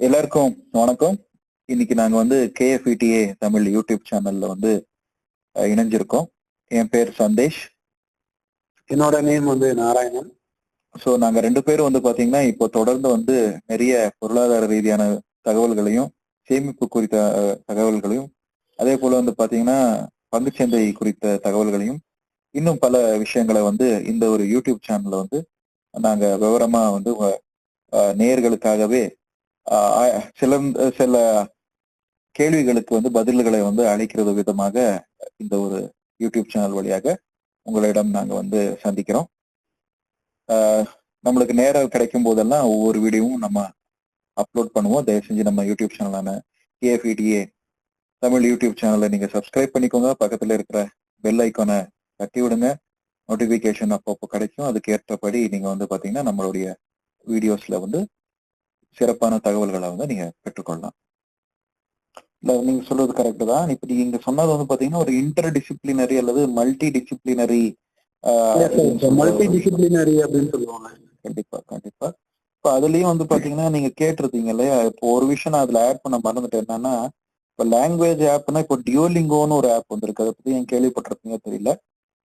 எல்லாருக்கும் வணக்கம். இன்னைக்கு நாங்க வந்து கேஎஃப்இடிஏ தமிழ் யூடியூப் சேனல்ல வந்து இணைஞ்சிருக்கோம். என் பேர் சந்தேஷ். என்னோட நேம் வந்து நாராயணன். ஸோ நாங்க ரெண்டு பேரும் வந்து பாத்தீங்கன்னா இப்போ தொடர்ந்து வந்து நிறைய பொருளாதார ரீதியான தகவல்களையும் சேமிப்பு குறித்த தகவல்களையும் அதே போல வந்து பாத்தீங்கன்னா பங்குச்சந்தை குறித்த தகவல்களையும் இன்னும் பல விஷயங்களை வந்து இந்த ஒரு யூடியூப் சேனல்ல வந்து நாங்க விவரமா வந்து அஹ், சில சில கேள்விகளுக்கு வந்து பதில்களை வந்து அளிக்கிறது விதமாக இந்த ஒரு யூடியூப் சேனல் வழியாக உங்களிடம் நாங்கள் வந்து சந்திக்கிறோம். நம்மளுக்கு நேரம் கிடைக்கும் போதெல்லாம் ஒவ்வொரு வீடியோவும் நம்ம அப்லோட் பண்ணுவோம். தயவு செஞ்சு நம்ம யூடியூப் சேனலான கேஎஃப்இடிஏ தமிழ் யூடியூப் சேனலை நீங்கள் சப்ஸ்கிரைப் பண்ணிக்கோங்க. பக்கத்தில் இருக்கிற பெல் ஐக்கானை தட்டி விடுங்க. நோட்டிஃபிகேஷன் அப்பப்போ கிடைக்கும். அதுக்கு ஏற்றபடி நீங்கள் வந்து பார்த்தீங்கன்னா நம்மளுடைய வீடியோஸில் வந்து சிறப்பான தகவல்களை வந்து நீங்க பெற்றுக்கொள்ளலாம். இல்ல நீங்க சொல்றது கரெக்ட் தான். இப்ப நீங்க சொன்னது வந்து பாத்தீங்கன்னா ஒரு இன்டர் டிசிப்ளினரி அல்லது மல்டி டிசிப்ளினரி மல்டி டிசிப்ளினரி அப்படின்னு சொல்லுவாங்க. கண்டிப்பா கண்டிப்பா. இப்ப அதுலயும் வந்து பாத்தீங்கன்னா நீங்க கேட்டிருந்தீங்க இல்லையா? இப்போ ஒரு விஷயம் நான் அதுல ஆட் பண்ண மறந்துட்டேன். என்னன்னா இப்ப லாங்குவேஜ் ஆப்னா இப்போ டியோலிங்கோன்னு ஒரு ஆப் வந்திருக்கு அதை பத்தி நீங்க கேள்விப்பட்டிருப்பீங்க தெரியல.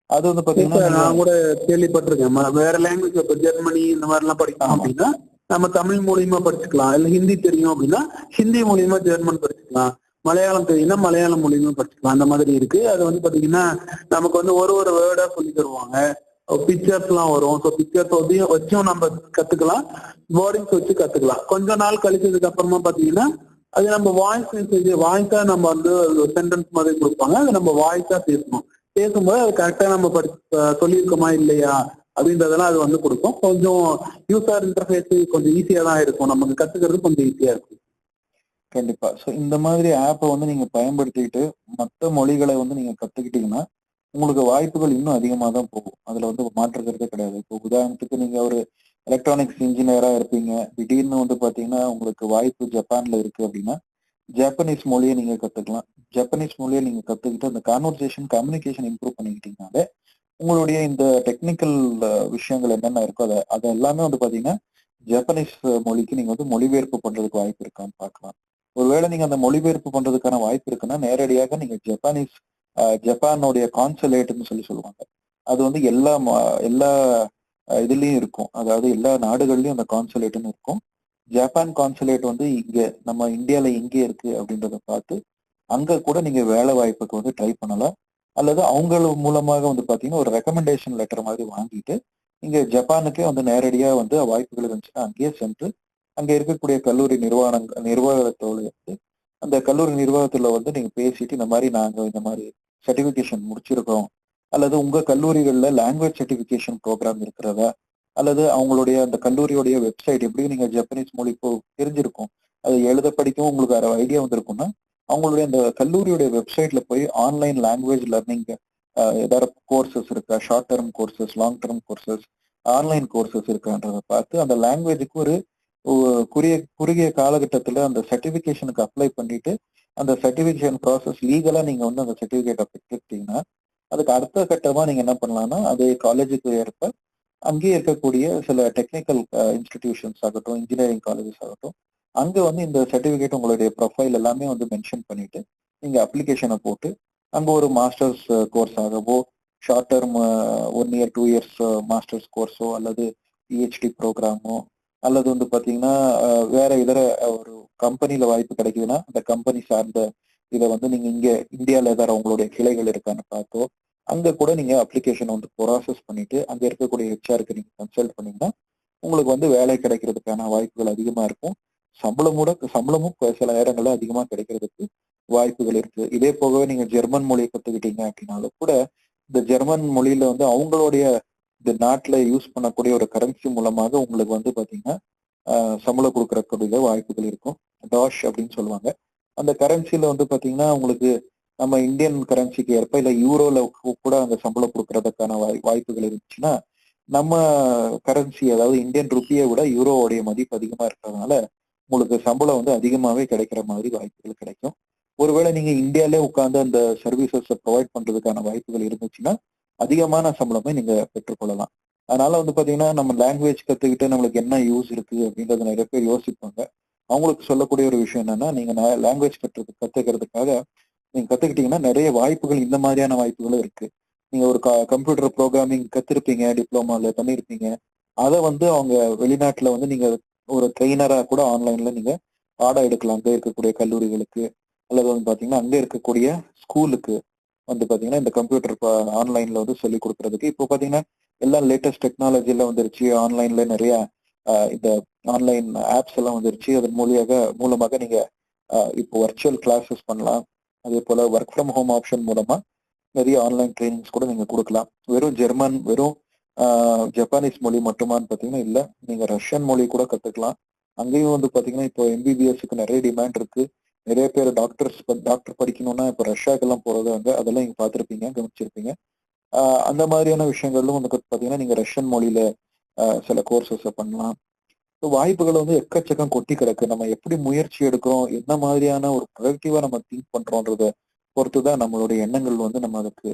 அது வந்து பாத்தீங்கன்னா நான் கூட கேள்விப்பட்டிருக்கேன். வேற லாங்குவேஜ் இப்ப ஜெர்மனி இந்த மாதிரி எல்லாம் படிக்கணும். அப்படின்னா நம்ம தமிழ் மூலியமா படிச்சுக்கலாம். இல்ல ஹிந்தி தெரியும் அப்படின்னா ஹிந்தி மூலியமா ஜெர்மன் படிச்சுக்கலாம். மலையாளம் தெரியும்னா மலையாளம் மூலியமா படிச்சுக்கலாம். அந்த மாதிரி இருக்கு. அது வந்து பாத்தீங்கன்னா நமக்கு வந்து ஒரு ஒரு வேர்டா சொல்லி தருவாங்க. பிக்சர்ஸ் எல்லாம் வரும். ஸோ பிக்சர்ஸ் வந்து வச்சும் நம்ம கத்துக்கலாம். வேர்டிங்ஸ் வச்சு கத்துக்கலாம். கொஞ்ச நாள் கழிச்சதுக்கு அப்புறமா பாத்தீங்கன்னா அது நம்ம வாய்ஸ் மெசேஜ் வாய்ஸா நம்ம வந்து சென்டென்ஸ் மாதிரி கொடுப்பாங்க. அது நம்ம வாய்ஸா பேசணும். பேசும்போது அது கரெக்டா நம்ம படி சொல்லியிருக்கோமா இல்லையா? அப்படின்றதெல்லாம் அது வந்து கொடுக்கும். கொஞ்சம் யூசர் இன்டர்ஃபேஸ் கொஞ்சம் ஈஸியா தான் இருக்கும். நமக்கு கத்துக்கிறது கொஞ்சம் ஈஸியா இருக்கும். கண்டிப்பா. ஸோ இந்த மாதிரி ஆப்பை வந்து நீங்க பயன்படுத்திக்கிட்டு மற்ற மொழிகளை வந்து நீங்க கத்துக்கிட்டீங்கன்னா உங்களுக்கு வாய்ப்புகள் இன்னும் அதிகமாக தான் போகும். அதுல வந்து மாற்றுக்கிறதே கிடையாது. இப்போ உதாரணத்துக்கு நீங்க ஒரு எலக்ட்ரானிக்ஸ் இன்ஜினியரா இருப்பீங்க. திடீர்னு வந்து பாத்தீங்கன்னா உங்களுக்கு வாய்ப்பு ஜப்பான்ல இருக்கு அப்படின்னா ஜப்பனீஸ் மொழியை நீங்க கத்துக்கலாம். ஜப்பனீஸ் மொழியை நீங்க கத்துக்கிட்டு அந்த கான்வர்சேஷன் கம்யூனிகேஷன் இம்ப்ரூவ் பண்ணிக்கிட்டீங்கனாலே உங்களுடைய இந்த டெக்னிக்கல் விஷயங்கள் என்னென்ன இருக்கோ அதை அதை எல்லாமே வந்து பாத்தீங்கன்னா ஜப்பனீஸ் மொழிக்கு நீங்க வந்து மொழிபெயர்ப்பு பண்றதுக்கு வாய்ப்பு இருக்கான்னு பார்க்கலாம். ஒருவேளை நீங்க அந்த மொழிபெயர்ப்பு பண்றதுக்கான வாய்ப்பு இருக்குன்னா நேரடியாக நீங்க ஜப்பானீஸ் ஜப்பானுடைய கான்சுலேட்னு சொல்லி சொல்லுவாங்க. அது வந்து எல்லா எல்லா இதுலயும் இருக்கும். அதாவது எல்லா நாடுகள்லயும் அந்த கான்சுலேட்னு இருக்கும். ஜப்பான் கான்சுலேட் வந்து இங்க நம்ம இந்தியால எங்கே இருக்கு அப்படின்றத பார்த்து அங்க கூட நீங்க வேலை வாய்ப்புக்கு வந்து ட்ரை பண்ணலாம். அல்லது அவங்க மூலமாக வந்து பாத்தீங்கன்னா ஒரு ரெக்கமெண்டேஷன் லெட்டர் மாதிரி வாங்கிட்டு இங்க ஜப்பானுக்கே வந்து நேரடியா வந்து வாய்ப்புகள் இருந்துச்சுன்னா அங்கேயே சென்று அங்க இருக்கக்கூடிய கல்லூரி நிர்வாகங்கள் நிர்வாகத்தோடு வந்து அந்த கல்லூரி நிர்வாகத்துல வந்து நீங்க பேசிட்டு இந்த மாதிரி நாங்க இந்த மாதிரி சர்டிபிகேஷன் முடிச்சிருக்கோம். அல்லது உங்க கல்லூரிகள்ல லாங்குவேஜ் சர்டிபிகேஷன் ப்ரோக்ராம் இருக்கிறதா? அல்லது அவங்களுடைய அந்த கல்லூரியுடைய வெப்சைட் எப்படி நீங்க ஜப்பனீஸ் மொழி இப்போ தெரிஞ்சிருக்கும்? அது எழுத படிக்கவும் உங்களுக்கு ஐடியா வந்திருக்கும்னா அவங்களுடைய அந்த கல்லூரியுடைய வெப்சைட்ல போய் ஆன்லைன் லாங்குவேஜ் லர்னிங் ஏதாவது கோர்சஸ் இருக்கா? Short term courses long term courses online courses இருக்கான்றதை பார்த்து அந்த லாங்குவேஜுக்கு ஒரு குறுகிய குறுகிய காலகட்டத்தில் அந்த சர்டிஃபிகேஷனுக்கு அப்ளை பண்ணிட்டு அந்த சர்டிஃபிகேஷன் ப்ராசஸ் லீகலாக நீங்கள் வந்து அந்த சர்டிஃபிகேட்டை பெற்றுக்கிட்டீங்கன்னா அதுக்கு அடுத்த கட்டமாக நீங்கள் என்ன பண்ணலாம்னா அதே காலேஜுக்கு ஏற்ப அங்கேயே இருக்கக்கூடிய சில டெக்னிக்கல் இன்ஸ்டிடியூஷன்ஸ் ஆகட்டும் இன்ஜினியரிங் காலேஜஸ் ஆகட்டும் அங்க வந்து இந்த சர்டிபிகேட் உங்களுடைய ப்ரொஃபைல் எல்லாமே வந்து மென்ஷன் பண்ணிட்டு நீங்க அப்ளிகேஷனை போட்டு அங்க ஒரு மாஸ்டர்ஸ் கோர்ஸ் ஆகவோ short term one year two years masters கோர்ஸோ அல்லது பிஹெச்டி ப்ரோக்ராமோ அல்லது வந்து பாத்தீங்கன்னா வேற இதர ஒரு கம்பெனில வாய்ப்பு கிடைக்குதுன்னா அந்த கம்பெனி சார்ந்த இதை வந்து நீங்க இங்க இந்தியால ஏதாவது உங்களுடைய கிளைகள் இருக்கான்னு பார்த்தோ அங்க கூட நீங்க அப்ளிகேஷன் வந்து ப்ராசஸ் பண்ணிட்டு அங்க இருக்கக்கூடிய ஹெச்ஆருக்கு நீங்க கன்சல்ட் பண்ணீங்கன்னா உங்களுக்கு வந்து வேலை கிடைக்கிறதுக்கான வாய்ப்புகள் அதிகமா இருக்கும். சம்பளம் கூட சம்பளமும் சில நேரங்கள்ல அதிகமா கிடைக்கிறதுக்கு வாய்ப்புகள் இருக்கு. இதே போகவே நீங்க ஜெர்மன் மொழியை கத்துக்கிட்டீங்க அப்படின்னாலும் கூட இந்த ஜெர்மன் மொழியில வந்து அவங்களுடைய இந்த நாட்டுல யூஸ் பண்ணக்கூடிய ஒரு கரன்சி மூலமாக உங்களுக்கு வந்து பாத்தீங்கன்னா சம்பளம் கொடுக்கறக்கூடிய வாய்ப்புகள் இருக்கும். டாஷ் அப்படின்னு சொல்லுவாங்க. அந்த கரன்சில வந்து பாத்தீங்கன்னா உங்களுக்கு நம்ம இந்தியன் கரன்சிக்கு ஏற்ப இல்ல யூரோல கூட அந்த சம்பளம் கொடுக்கறதுக்கான வாய்- வாய்ப்புகள் இருந்துச்சுன்னா நம்ம கரன்சி அதாவது இந்தியன் ருப்பியை விட யூரோவுடைய மதிப்பு அதிகமா இருக்கிறதுனால உங்களுக்கு சம்பளம் வந்து அதிகமாகவே கிடைக்கிற மாதிரி வாய்ப்புகள் கிடைக்கும். ஒருவேளை நீங்க இந்தியாலே உட்காந்து அந்த சர்வீசஸை ப்ரொவைட் பண்றதுக்கான வாய்ப்புகள் இருந்துச்சுன்னா அதிகமான சம்பளமே நீங்க பெற்றுக்கொள்ளலாம். அதனால வந்து பாத்தீங்கன்னா நம்ம லாங்குவேஜ் கத்துக்கிட்டு நம்மளுக்கு என்ன யூஸ் இருக்கு அப்படின்றத நிறைய பேர் யோசிப்பாங்க. அவங்களுக்கு சொல்லக்கூடிய ஒரு விஷயம் என்னன்னா நீங்க லாங்குவேஜ் கற்று கத்துக்கிறதுக்காக நீங்க கத்துக்கிட்டீங்கன்னா நிறைய வாய்ப்புகள் இந்த மாதிரியான வாய்ப்புகளும் இருக்கு. நீங்க ஒரு கம்ப்யூட்டர் ப்ரோக்ராமிங் கத்திருப்பீங்க டிப்ளமால பண்ணிருப்பீங்க. அதை வந்து அவங்க வெளிநாட்டுல வந்து நீங்க ஒரு ட்ரெயினரா கூட ஆன்லைன்ல நீங்க பாடம் எடுக்கலாம் அங்கே இருக்கக்கூடிய கல்லூரிகளுக்கு அல்லது வந்து பாத்தீங்கன்னா அங்கே இருக்கக்கூடிய ஸ்கூலுக்கு வந்து பாத்தீங்கன்னா இந்த கம்ப்யூட்டர் ஆன்லைன்ல வந்து சொல்லி கொடுக்கறதுக்கு. இப்போ பாத்தீங்கன்னா எல்லாம் லேட்டஸ்ட் டெக்னாலஜில வந்துருச்சு. ஆன்லைன்ல நிறைய இந்த ஆன்லைன் ஆப்ஸ் எல்லாம் வந்துருச்சு. அதன் மூலியாக மூலமாக நீங்க இப்போ வர்ச்சுவல் கிளாஸஸ் பண்ணலாம். அதே போல ஒர்க் ஃப்ரம் ஹோம் ஆப்ஷன் மூலமா நிறைய ஆன்லைன் ட்ரைனிங்ஸ் கூட நீங்க கொடுக்கலாம். வெறும் ஜெர்மன் வெறும் ஜப்பானீஸ் மொழி மட்டுமான்னு பார்த்தீங்கன்னா இல்லை. நீங்கள் ரஷ்யன் மொழி கூட கற்றுக்கலாம் அங்கேயும் வந்து பார்த்தீங்கன்னா இப்போ எம்பிபிஎஸ்க்கு நிறைய டிமாண்ட் இருக்கு. நிறைய பேர் டாக்டர்ஸ் டாக்டர் படிக்கணும்னா இப்போ ரஷ்யாக்கெல்லாம் போகிறது அங்கே அதெல்லாம் நீங்கள் பார்த்துருப்பீங்க கவனிச்சிருப்பீங்க. அந்த மாதிரியான விஷயங்களும் வந்து பார்த்தீங்கன்னா நீங்கள் ரஷ்யன் மொழியில சில கோர்சஸை பண்ணலாம். So வாய்ப்புகள் வந்து எக்கச்சக்கம் கொட்டி கிடக்கு. நம்ம எப்படி முயற்சி எடுக்கிறோம் என்ன மாதிரியான ஒரு ப்ரொடக்டிவா நம்ம திங்க் பண்றோன்றத பொறுத்து தான் நம்மளுடைய எண்ணங்கள் வந்து நம்ம அதுக்கு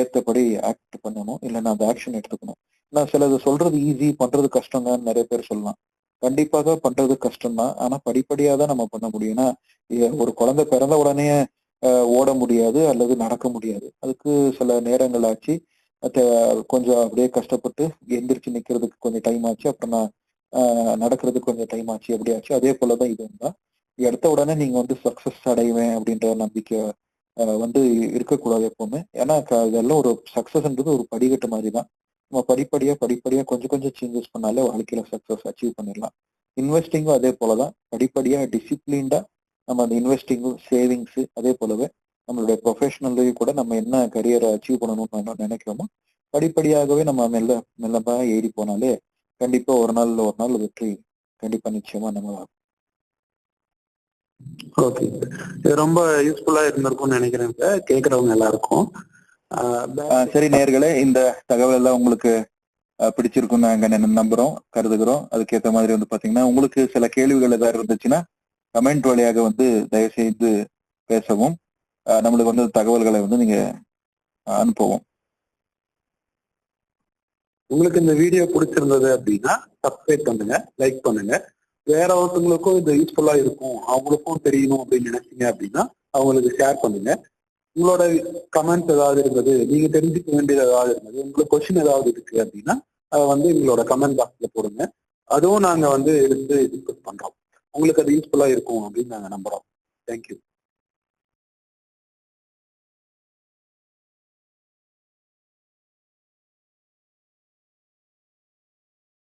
ஏத்தபடி ஆக்ட் பண்ணணும் இல்லைன்னா அந்த ஆக்ஷன் எடுத்துக்கணும். நான் சிலது சொல்றது ஈஸி பண்றது கஷ்டம் தான் நிறைய பேர் சொல்லலாம். கண்டிப்பாக பண்றது கஷ்டம் தான் ஆனா படிப்படியா தான் நம்ம பண்ண முடியும். ஏன்னா ஒரு குழந்தை பிறந்த உடனே ஓட முடியாது அல்லது நடக்க முடியாது. அதுக்கு சில நேரங்கள் ஆச்சு. கொஞ்சம் அப்படியே கஷ்டப்பட்டு எந்திரிச்சு நிக்கிறதுக்கு கொஞ்சம் டைம் ஆச்சு. அப்புறம் நான் நடக்கிறதுக்கு கொஞ்சம் டைம் ஆச்சு அப்படியாச்சு. அதே போலதான் இது தான். எடுத்த உடனே நீங்க வந்து சக்சஸ் அடைவேன் அப்படின்ற நம்பிக்கை வந்து இருக்கக்கூடாது எப்பவுமே. ஏன்னா க- இதெல்லாம் ஒரு சக்சஸ்ன்றது ஒரு படிக்கட்டு மாதிரி தான் நம்ம படிப்படியா படிப்படியா கொஞ்சம் கொஞ்சம் சேஞ்சஸ் பண்ணாலே வாழ்க்கையில சக்சஸ் அச்சீவ் பண்ணிடலாம். இன்வெஸ்டிங்கும் அதே போலதான். படிப்படியா டிசிப்ளின்டா நம்ம அந்த இன்வெஸ்டிங்கும் சேவிங்ஸ் அதே போலவே நம்மளுடைய ப்ரொஃபஷனல்லையும் கூட நம்ம என்ன கரியரை அச்சீவ் பண்ணணும்னு நினைக்கிறோமோ படிப்படியாகவே நம்ம மெல்ல மெல்லமாக ஏறி போனாலே கண்டிப்பா ஒரு நாள் ஒரு நாள் வெற்றி கண்டிப்பா நிச்சயமா நம்ம ஓகே இது ரொம்ப யூஸ்ஃபுல்லா இருந்திருக்கும்னு நினைக்கிறேன் சார் கேக்குறவங்க எல்லாருக்கும். சரி நேயர்களே இந்த தகவல் எல்லாம் உங்களுக்கு ஆஹ் பிடிச்சிருக்கும்னு நாங்க நம்புறோம் கருதுகிறோம். அதுக்கேற்ற மாதிரி வந்து பாத்தீங்கன்னா உங்களுக்கு சில கேள்விகள் ஏதாவது இருந்துச்சுன்னா கமெண்ட் வழியாக வந்து தயவு செய்து பேசவும் நம்மளுக்கு வந்து தகவல்களை வந்து நீங்க அனுப்பவும். உங்களுக்கு இந்த வீடியோ பிடிச்சிருந்தது அப்படின்னா சப்ஸ்கிரைப் பண்ணுங்க லைக் பண்ணுங்க. வேற ஒருத்தவங்களுக்கும் இது யூஸ்ஃபுல்லா இருக்கும். அவங்களுக்கும் தெரியணும் அப்படின்னு நினைச்சீங்க அப்படின்னா அவங்களுக்கு ஷேர் பண்ணுங்க. உங்களோட கமெண்ட்ஸ் ஏதாவது இருந்தது நீங்க தெரிஞ்சுக்க வேண்டியது ஏதாவது இருந்தது உங்களுக்கு கொஸ்டின் ஏதாவது இருக்கு அப்படின்னா அதை வந்து எங்களோட கமெண்ட் பாக்ஸ்ல போடுங்க. அதுவும் நாங்க வந்து எடுத்து டிஸ்கஸ் பண்றோம். உங்களுக்கு அது யூஸ்ஃபுல்லா இருக்கும் அப்படின்னு நாங்க நம்புறோம். தேங்க்யூ